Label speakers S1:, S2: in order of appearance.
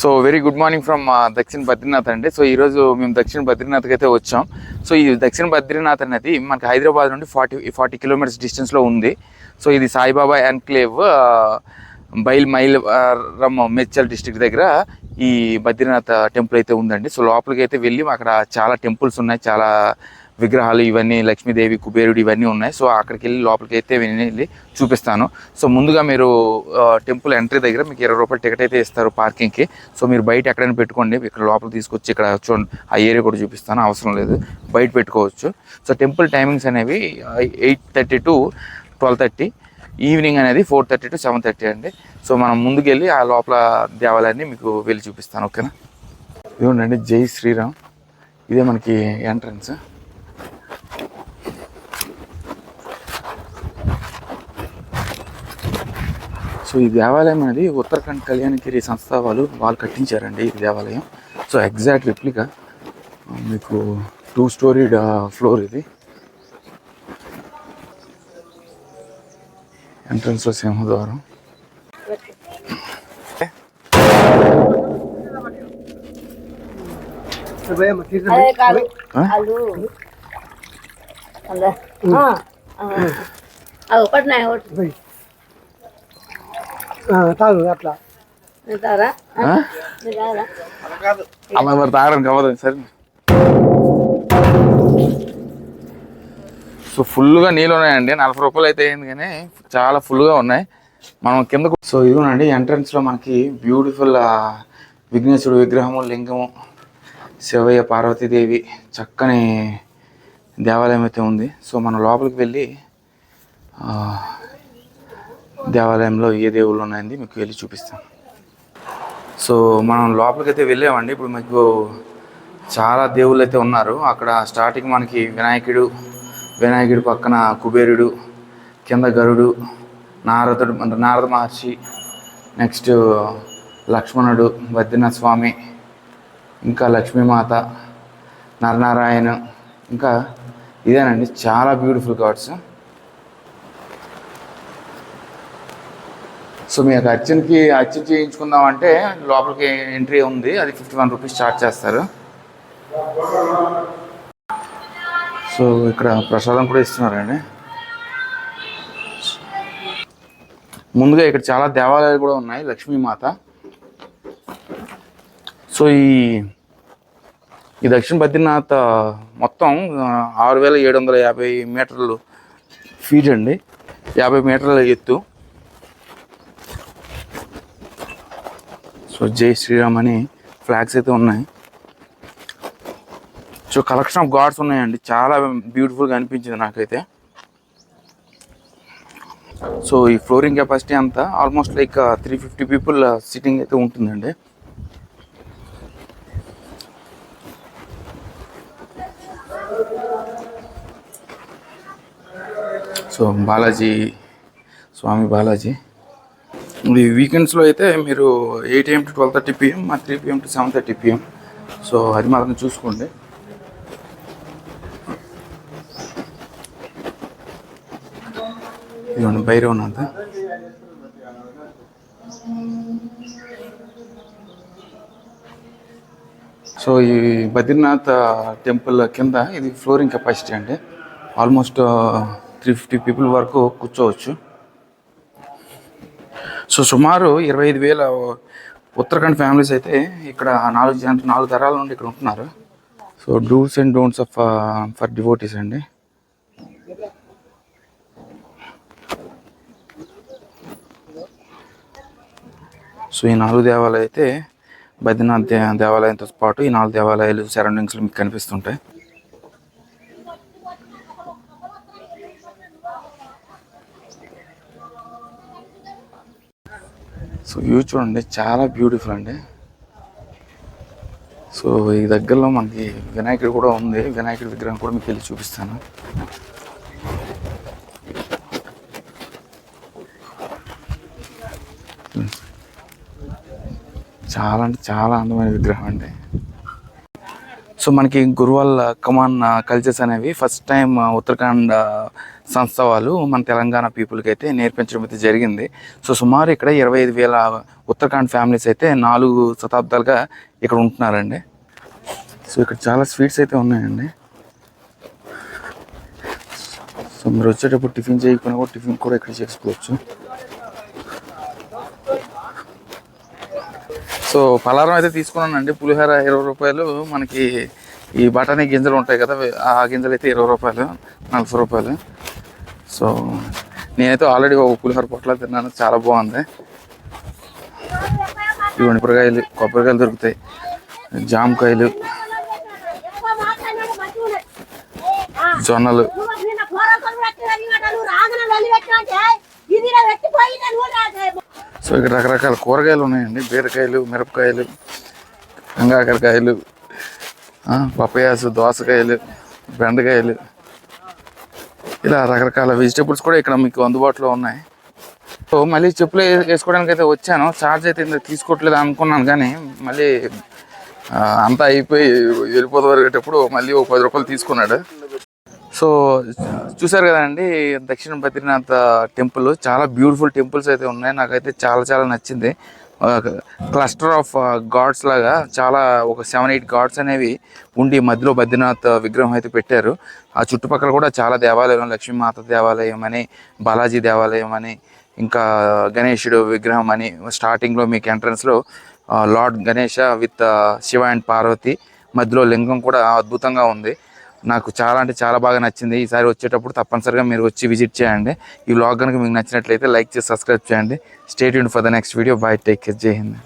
S1: So very good morning from దక్షిణ బద్రీనాథ్ అండి. So ఈరోజు మేము దక్షిణ బద్రీనాథ్కి అయితే వచ్చాం. సో ఈ దక్షిణ బద్రీనాథ్ అనేది మనకి హైదరాబాద్ నుండి ఫార్టీ ఫార్టీ కిలోమీటర్స్ డిస్టెన్స్లో ఉంది. సో ఇది సాయిబాబా ఎన్క్లేవ్ బైల్ మైల్ రమ్ మేడ్చల్ డిస్ట్రిక్ట్ దగ్గర ఈ బద్రీనాథ్ టెంపుల్ అయితే ఉందండి. సో లోపలికి అయితే వెళ్ళి అక్కడ చాలా టెంపుల్స్ ఉన్నాయి. చాలా విగ్రహాలు ఇవన్నీ లక్ష్మీదేవి కుబేరుడు ఇవన్నీ ఉన్నాయి. సో అక్కడికి వెళ్ళి లోపలికి అయితే వెళ్ళి చూపిస్తాను. సో ముందుగా మీరు టెంపుల్ ఎంట్రీ దగ్గర మీకు ఇరవై రూపాయలు టికెట్ అయితే ఇస్తారు పార్కింగ్కి. సో మీరు బయట ఎక్కడైనా పెట్టుకోండి. ఇక్కడ లోపల తీసుకొచ్చి ఇక్కడ చూడండి ఆ ఏరియా కూడా చూపిస్తాను. అవసరం లేదు. బయట పెట్టుకోవచ్చు. సో టెంపుల్ టైమింగ్స్ అనేవి eight thirty to twelve thirty. Evening అనేది four thirty to seven thirty అండి. సో మనం ముందుకెళ్ళి ఆ లోపల దేవాలయాన్ని మీకు వెళ్ళి చూపిస్తాను. ఓకేనా? ఇదిగోండి జై శ్రీరామ్. ఇదే మనకి ఎంట్రన్స్. సో ఈ దేవాలయం అనేది ఉత్తరాఖండ్ కళ్యాణగిరి సంస్థ వాళ్ళు వాళ్ళు కట్టించారండి ఈ దేవాలయం. సో ఎగ్జాక్ట్ రిప్లికా మీకు టూ స్టోరీడ్ ఫ్లోర్ ఇది. ఎంట్రన్స్లో సింహద్వారం.
S2: ఒకటి.
S3: తాగు అట్లా?
S1: అలా మరి తాగడానికి అవ్వదు సరే. సో ఫుల్గా నీళ్ళు ఉన్నాయండి. నలభై రూపాయలు అయితే అయింది కానీ చాలా ఫుల్గా ఉన్నాయి. మనం కింద సో ఇదిగోనండి ఎంట్రన్స్లో మనకి బ్యూటిఫుల్ విఘ్నేశ్వరుడు విగ్రహము లింగము శివయ్య పార్వతీదేవి చక్కని దేవాలయం అయితే ఉంది. సో మనం లోపలికి వెళ్ళి ఆ, దేవాలయంలో ఏ దేవుళ్ళు ఉన్నాయండి మీకు వెళ్ళి చూపిస్తాం. సో మనం లోపలికి అయితే వెళ్ళామండి. ఇప్పుడు మీకు చాలా దేవుళ్ళు అయితే ఉన్నారు. అక్కడ స్టార్టింగ్ మనకి వినాయకుడు వినాయకుడి పక్కన కుబేరుడు కింద గరుడు నారదుడు అంటే నారద మహర్షి నెక్స్ట్ లక్ష్మణుడు బద్రీనాథ్ స్వామి ఇంకా లక్ష్మీమాత నరనారాయణ ఇంకా ఇదేనండి. చాలా బ్యూటిఫుల్ గాడ్స్. సో మీకు అర్చనకి చేయించుకుందాం చేయించుకుందామంటే లోపలికి ఎంట్రీ ఉంది. అది ఫిఫ్టీ వన్ రూపీస్ ఛార్జ్ చేస్తారు. సో ఇక్కడ ప్రసాదం కూడా ఇస్తున్నారండి. ముందుగా ఇక్కడ చాలా దేవాలయాలు కూడా ఉన్నాయి. లక్ష్మీమాత. సో ఈ ఈ దక్షిణ బద్రీనాథ్ మొత్తం ఆరు వేల ఏడు వందల యాభై మీటర్లు ఫీట్ అండి యాభై మీటర్ల ఎత్తు. సో జై శ్రీరామ్ అని ఫ్లాగ్స్ అయితే ఉన్నాయి. సో కలెక్షన్ ఆఫ్ గాడ్స్ ఉన్నాయండి. చాలా బ్యూటిఫుల్గా అనిపించింది నాకైతే. సో ఈ ఫ్లోరింగ్ కెపాసిటీ అంతా almost like three fifty people sitting అయితే ఉంటుందండి. సో బాలాజీ స్వామి బాలాజీ. ఈ వీకెండ్స్లో అయితే మీరు eight AM to twelve thirty PM మా three PM to seven thirty PM so అది మాత్రం చూసుకోండి. ఇదిగోండి భైరవనాథ్ సో ఈ బద్రీనాథ్ టెంపుల్ కింద ఇది ఫ్లోరింగ్ కెపాసిటీ అండి. ఆల్మోస్ట్ త్రీ ఫిఫ్టీ పీపుల్ వరకు కూర్చోవచ్చు. సో సుమారు ఇరవై ఐదు వేల ఉత్తరాఖండ్ ఫ్యామిలీస్ అయితే ఇక్కడ నాలుగు జన నాలుగు తరాల నుండి ఇక్కడ ఉంటున్నారు. So do's and don'ts of for devotees అండి. సో ఈ నాలుగు దేవాలయాలు అయితే బద్రీనాథ్ దేవాలయంతో పాటు ఈ నాలుగు దేవాలయాలు సరౌండింగ్స్లో మీకు కనిపిస్తుంటాయి. సో వ్యూ చూడండి చాలా బ్యూటిఫుల్ అండి. సో ఈ దగ్గరలో మనకి వినాయకుడు కూడా ఉంది. వినాయకుడి విగ్రహం కూడా మీకు వెళ్ళి చూపిస్తాను. చాలా అంటే చాలా అందమైన విగ్రహం అండి. సో మనకి గురువాల్ కమాన్ కల్చర్స్ అనేవి ఫస్ట్ టైం ఉత్తరాఖండ్ సంస్థ వాళ్ళు మన తెలంగాణ పీపుల్కి అయితే నేర్పించడం అయితే జరిగింది. సో సుమారు ఇక్కడ ఇరవై ఐదు వేల ఉత్తరాఖండ్ ఫ్యామిలీస్ అయితే నాలుగు శతాబ్దాలుగా ఇక్కడ ఉంటున్నారండి. సో ఇక్కడ చాలా స్వీట్స్ అయితే ఉన్నాయండి. సో మీరు వచ్చేటప్పుడు టిఫిన్ చేయకపోయినా కూడా టిఫిన్ కూడా ఇక్కడ చేసుకోవచ్చు. సో పలారం అయితే తీసుకున్నానండి. పులిహోర ఇరవై రూపాయలు. మనకి ఈ బఠానీ గింజలు ఉంటాయి కదా ఆ గింజలు అయితే ఇరవై రూపాయలు నలభై రూపాయలు. సో నేనైతే ఆల్రెడీ ఒక పులిహోర పొట్ల తిన్నాను. చాలా బాగుంది. ఇవన్నీ కూరగాయలు కొబ్బరికాయలు దొరుకుతాయి. జామకాయలు జొన్నలు. సో ఇక్కడ రకరకాల కూరగాయలు ఉన్నాయండి. బీరకాయలు మిరపకాయలు గంగాకరకాయలు ఆ, పప్పయాసు దోసకాయలు బెండకాయలు. ఇలా రకరకాల వెజిటేబుల్స్ కూడా ఇక్కడ మీకు అందుబాటులో ఉన్నాయి. సో మళ్ళీ చెప్పులు వేసుకోవడానికి అయితే వచ్చాను. ఛార్జ్ అయితే ఇంత తీసుకోవట్లేదు అనుకున్నాను కానీ మళ్ళీ అంతా అయిపోయి వెళ్ళిపోతే వరకేటప్పుడు మళ్ళీ ఒక పది రూపాయలు తీసుకున్నాడు. సో చూసారు కదండి దక్షిణ బద్రీనాథ్ టెంపుల్. చాలా బ్యూటిఫుల్ టెంపుల్స్ అయితే ఉన్నాయి. నాకైతే చాలా చాలా నచ్చింది. క్లస్టర్ ఆఫ్ గాడ్స్ లాగా చాలా ఒక సెవెన్ ఎయిట్ గాడ్స్ అనేవి ఉండి మధ్యలో బద్రీనాథ్ విగ్రహం అయితే పెట్టారు. ఆ చుట్టుపక్కల కూడా చాలా దేవాలయం లక్ష్మీమాత దేవాలయం అని బాలాజీ దేవాలయం అని ఇంకా గణేషుడు విగ్రహం అని స్టార్టింగ్లో మీకు ఎంట్రన్స్లో lord Ganesha with Shiva and Parvati. మధ్యలో లింగం కూడా అద్భుతంగా ఉంది. నాకు చాలా అంటే చాలా బాగా నచ్చింది. ఈసారి వచ్చేటప్పుడు తప్పనిసరిగా మీరు వచ్చి విజిట్ చేయండి. ఈ వ్లాగ్ కనుక మీకు నచ్చినట్లయితే లైక్ చేసి సబ్స్క్రైబ్ చేయండి. Stay Yoon for the next video bye take care Jai Hind